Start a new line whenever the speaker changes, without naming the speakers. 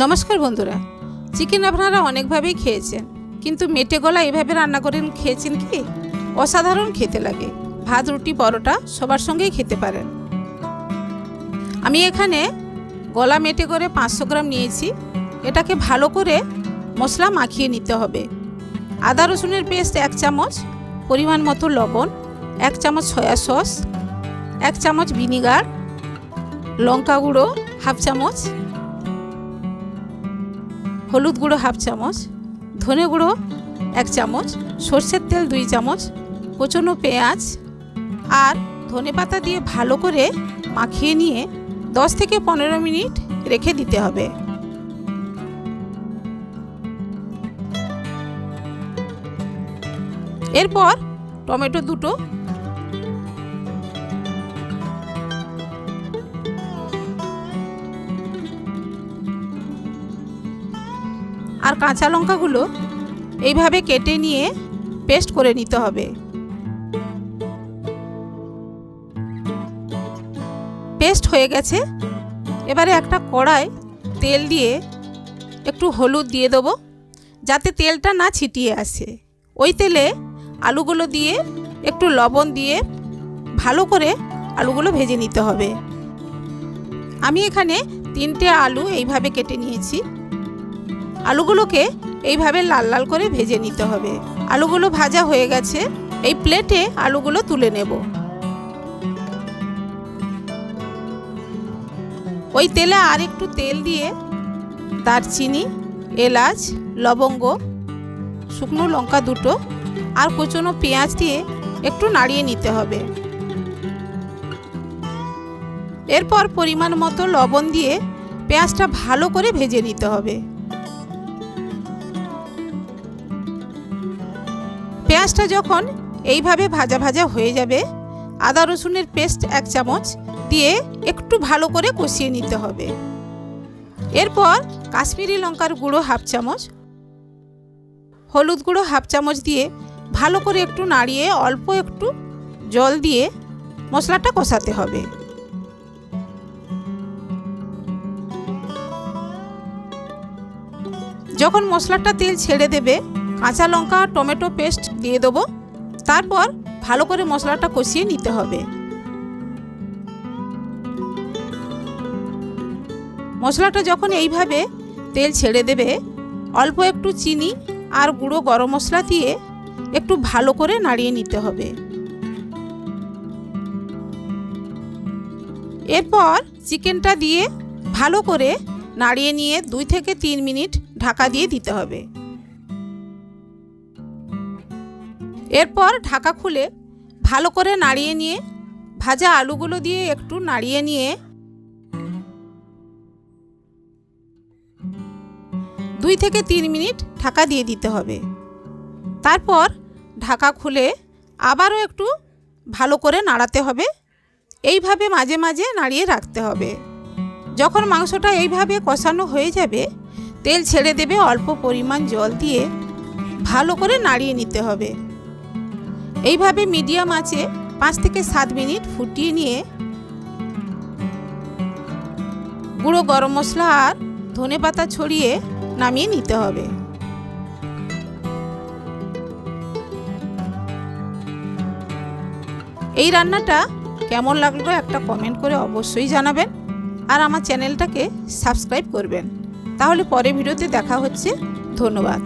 নমস্কার বন্ধুরা। চিকেন আপনারা অনেকভাবেই খেয়েছেন, কিন্তু মেটে গলা এভাবে রান্না করে খেয়েছেন কি? অসাধারণ খেতে লাগে। ভাত, রুটি, পরোটা সবার সঙ্গেই খেতে পারেন। আমি এখানে গলা মেটে করে পাঁচশো গ্রাম নিয়েছি। এটাকে ভালো করে মশলা মাখিয়ে নিতে হবে। আদা রসুনের পেস্ট এক চামচ, পরিমাণ মতো লবণ, এক চামচ সয়া সস, এক চামচ ভিনিগার, লঙ্কা গুঁড়ো, হাফ চামচ হলুদ গুঁড়ো হাফ চামচ, ধনে গুঁড়ো এক চামচ, সর্ষের তেল দুই চামচ, কোচনো পেঁয়াজ আর ধনে পাতা দিয়ে ভালো করে মাখিয়ে নিয়ে দশ থেকে পনেরো মিনিট রেখে দিতে হবে। এরপর টমেটো দুটো আর কাঁচা লঙ্কাগুলো এইভাবে কেটে নিয়ে পেস্ট করে নিতে হবে। পেস্ট হয়ে গেছে। এবারে একটা কড়াই তেল দিয়ে একটু হলুদ দিয়ে দেবো, যাতে তেলটা না ছিটিয়ে আসে। ওই তেলে আলুগুলো দিয়ে একটু লবণ দিয়ে ভালো করে আলুগুলো ভেজে নিতে হবে। আমি এখানে তিনটে আলু এইভাবে কেটে নিয়েছি। আলুগুলোকে এইভাবে লাল লাল করে ভেজে নিতে হবে। আলুগুলো ভাজা হয়ে গেছে। এই প্লেটে আলুগুলো তুলে নেব। ওই তেলে আর একটু তেল দিয়ে দারচিনি, এলাচ, লবঙ্গ, শুকনো লঙ্কা দুটো আর কুচনো পেঁয়াজ দিয়ে একটু নাড়িয়ে নিতে হবে। এরপর পরিমাণ মতো লবণ দিয়ে পেঁয়াজটা ভালো করে ভেজে নিতে হবে। পেঁয়াজটা যখন এইভাবে ভাজা ভাজা হয়ে যাবে, আদা রসুনের পেস্ট এক চামচ দিয়ে একটু ভালো করে কষিয়ে নিতে হবে। এরপর কাশ্মীরি লঙ্কার গুঁড়ো হাফ চামচ, হলুদ গুঁড়ো হাফ চামচ দিয়ে ভালো করে একটু নাড়িয়ে অল্প একটু জল দিয়ে মশলাটা কষাতে হবে। যখন মশলাটা তেল ছেড়ে দেবে কাঁচা লঙ্কা, টমেটো পেস্ট দিয়ে দেবো। তারপর ভালো করে মশলাটা কষিয়ে নিতে হবে। মশলাটা যখন এইভাবে তেল ছেড়ে দেবে, অল্প একটু চিনি আর গুঁড়ো গরম মশলা দিয়ে একটু ভালো করে নাড়িয়ে নিতে হবে। এরপর চিকেনটা দিয়ে ভালো করে নাড়িয়ে নিয়ে দুই থেকে তিন মিনিট ঢাকা দিয়ে দিতে হবে। এরপর ঢাকা খুলে ভালো করে নাড়িয়ে নিয়ে, ভাজা আলুগুলো দিয়ে একটু নাড়িয়ে নিয়ে দুই থেকে তিন মিনিট ঢাকা দিয়ে দিতে হবে। তারপর ঢাকা খুলে আবারও একটু ভালো করে নাড়াতে হবে। এইভাবে মাঝে মাঝে নাড়িয়ে রাখতে হবে। যখন মাংসটা এইভাবে কষানো হয়ে যাবে, তেল ছেড়ে দেবে অল্প পরিমাণ জল দিয়ে ভালো করে নাড়িয়ে নিতে হবে। এইভাবে মিডিয়াম আঁচে পাঁচ থেকে সাত মিনিট ফুটিয়ে নিয়ে গুঁড়ো গরম মশলা আর ধনে পাতা ছড়িয়ে নামিয়ে নিতে হবে। এই রান্নাটা কেমন লাগল একটা কমেন্ট করে অবশ্যই জানাবেন আর আমার চ্যানেলটাকে সাবস্ক্রাইব করবেন। তাহলে পরে ভিডিওতে দেখা হচ্ছে। ধন্যবাদ।